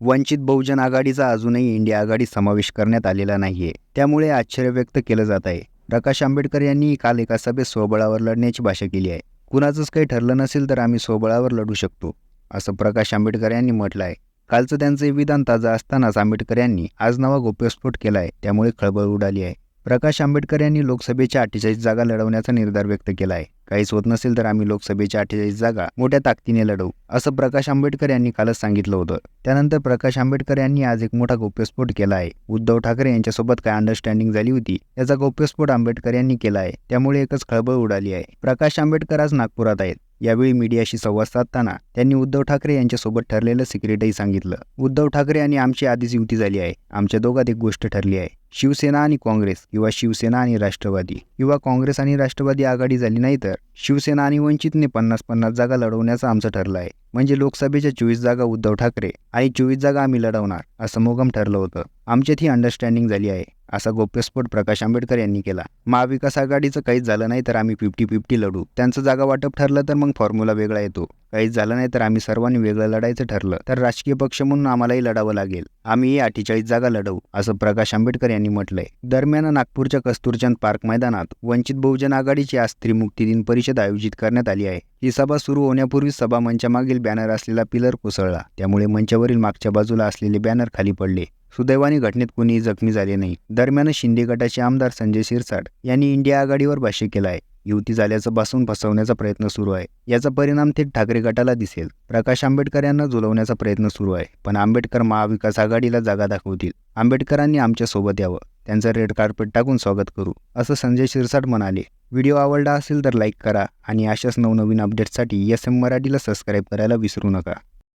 वंचित बहुजन आघाडीचा अजूनही इंडिया आघाडी समावेश करण्यात आलेला नाहीये. त्यामुळे आश्चर्य व्यक्त केलं जात आहे. प्रकाश आंबेडकर यांनी काल एका सभेत स्वबळावर लढण्याची भाषा केली आहे. कुणाचंच काही ठरलं नसेल तर आम्ही स्वबळावर लढू शकतो असं प्रकाश आंबेडकर यांनी म्हटलं आहे कालचं त्यांचं विधान ताजं असतानाच आंबेडकर यांनी आज नवा गोप्यस्फोट केला आहे त्यामुळे खळबळ उडाली आहे. प्रकाश आंबेडकर यांनी लोकसभेच्या अठ्ठेचाळीस जागा लढवण्याचा निर्धार व्यक्त केला आहे काहीच होत नसेल तर आम्ही लोकसभेच्या अठ्ठेचाळीस जागा मोठ्या ताकदीने लढवू असं प्रकाश आंबेडकर यांनी कालच सांगितलं होतं. त्यानंतर प्रकाश आंबेडकर यांनी आज एक मोठा गौप्यस्फोट केला आहे. उद्धव ठाकरे यांच्यासोबत काय अंडरस्टँडिंग झाली होती याचा गौप्यस्फोट आंबेडकर यांनी केला आहे. त्यामुळे एकच खळबळ उडाली आहे. प्रकाश आंबेडकर आज नागपुरात आहेत. यावेळी मीडियाशी संवाद साधताना त्यांनी उद्धव ठाकरे यांच्यासोबत ठरलेलं सिक्रेटही सांगितलं. उद्धव ठाकरे आणि आमची आधीच युती झाली आहे. आमच्या दोघात एक गोष्ट ठरली आहे. शिवसेना आणि काँग्रेस किंवा शिवसेना आणि राष्ट्रवादी किंवा काँग्रेस आणि राष्ट्रवादी आघाडी झाली नाही तर शिवसेना आणि वंचितने पन्नास पन्नास जागा लढवण्याचं आमचं ठरलं आहे. म्हणजे लोकसभेच्या चोवीस जागा उद्धव ठाकरे आणि चोवीस जागा आम्ही लढवणार असं मोगम ठरलं होतं. आमच्यात ही अंडरस्टँडिंग झाली आहे. असा गोप्यस्फोट प्रकाश आंबेडकर यांनी केला. महाविकास आघाडीचं काहीच झालं नाही तर आम्ही फिफ्टी फिफ्टी लढू. त्यांचं जागा वाटप ठरलं तर मग फॉर्म्युला वेगळा येतो. काहीच झालं नाही तर आम्ही सर्वांनी वेगळं लढायचं ठरलं. तर राजकीय पक्ष म्हणून आम्हालाही लढावं लागेल. आम्ही अठ्ठेचाळीस जागा लढवू असं प्रकाश आंबेडकर यांनी म्हटलंय. दरम्यान नागपूरच्या कस्तुरचंद पार्क मैदानात वंचित बहुजन आघाडीची आज त्रिमुक्ती दिन परिषद आयोजित करण्यात आली आहे. ही सभा सुरू होण्यापूर्वी सभा मंचामागील बॅनर असलेला पिलर कोसळला. त्यामुळे मंचावरील मागच्या बाजूला असलेले बॅनर खाली पडले. सुदैवाने घटनेत कुणीही जखमी झाले नाही. दरम्यान शिंदे गटाचे आमदार संजय शिरसाट यांनी इंडिया आघाडीवर भाष्य केलं आहे. युती झाल्याचं बसून फसवण्याचा प्रयत्न सुरू आहे. याचा परिणाम थेट ठाकरे गटाला दिसेल. प्रकाश आंबेडकर यांना जुलवण्याचा प्रयत्न सुरू आहे. पण आंबेडकर महाविकास आघाडीला जागा दाखवतील. आंबेडकरांनी आमच्यासोबत यावं. त्यांचं रेड कार्पेट टाकून स्वागत करू असं संजय शिरसाट म्हणाले. व्हिडिओ आवडला असेल तर लाईक करा आणि अशाच नवनवीन अपडेट्ससाठी एस एम मराठीला सबस्क्राईब करायला विसरू नका.